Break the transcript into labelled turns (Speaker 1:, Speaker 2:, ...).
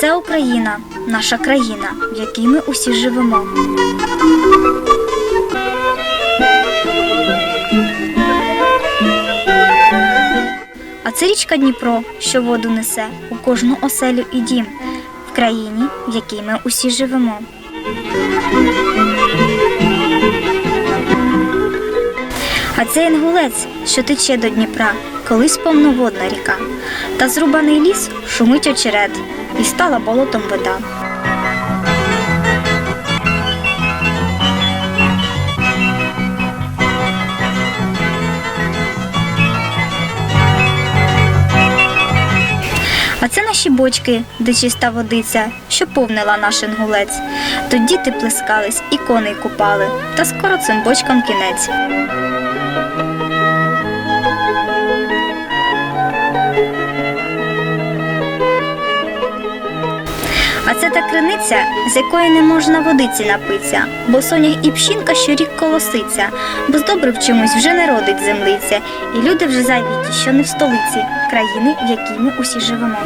Speaker 1: це Україна, наша країна, в якій ми усі живемо. А це річка Дніпро, що воду несе у кожну оселю і дім в країні, в якій ми усі живемо. А це інгулець, що тече до Дніпра, колись повноводна ріка. Та зрубаний ліс шумить очерет, і стала болотом вода. А це наші бочки, де чиста водиця, що повнила наш інгулець. Тут діти плескались і коней купали, та скоро цим бочкам кінець. А це та криниця, з якої не можна водиці напитися, бо сонях і пщінка щорік колоситься, бо з добрив чомусь вже не родить землиця, і люди вже завіті, що не в столиці, країни, в якій ми усі живемо.